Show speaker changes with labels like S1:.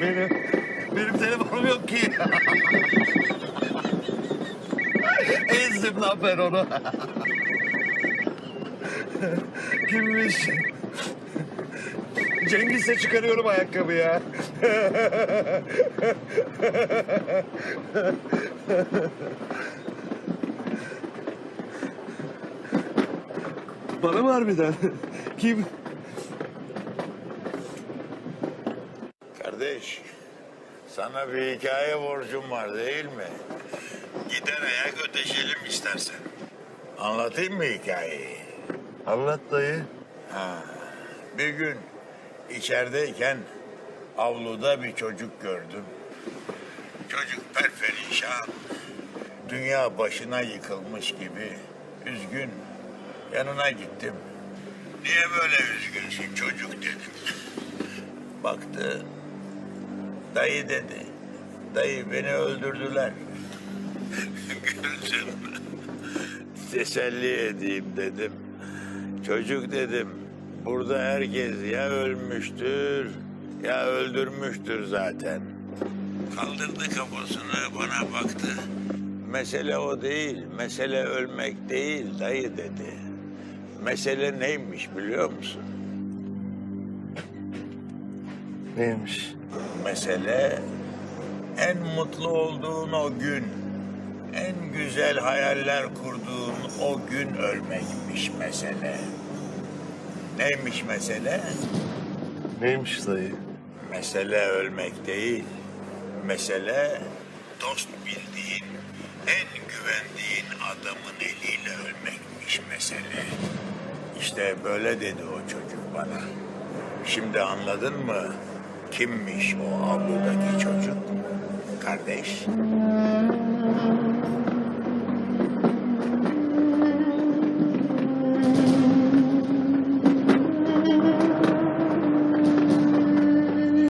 S1: benim, benim telefonum yok ki. Ezdim lan ben onu. Kimmiş? Cengiz'e çıkarıyorum ayakkabı ya. Bana mı harbiden? Kim?
S2: Kardeş, sana bir hikaye borcum var değil mi? Gider ayak ödeşelim istersen. Anlatayım mı hikayeyi?
S1: Anlat dayı.
S2: Bir gün içerideyken avluda bir çocuk gördüm. Çocuk perperişan, dünya başına yıkılmış gibi üzgün. Yanına gittim. Niye böyle üzgünsün çocuk dedim. Baktı, dayı dedi. Dayı beni öldürdüler. Güldüm. Teselli edeyim dedim. Çocuk dedim, burada herkes ya ölmüştür ya öldürmüştür zaten. Kaldırdı kafasını bana baktı. Mesele o değil, mesele ölmek değil dayı dedi. Mesele neymiş biliyor musun?
S1: Neymiş?
S2: Mesele en mutlu olduğun o gün, en güzel hayaller kurduğun o gün ölmekmiş mesele. Neymiş mesele?
S1: Neymiş dayı?
S2: Mesele ölmek değil. Mesele dost bildiğin, en güvendiğin adamın eliyle ölmekmiş mesele. İşte böyle dedi o çocuk bana. Şimdi anladın mı? Kimmiş o avludaki çocuk? Kardeş.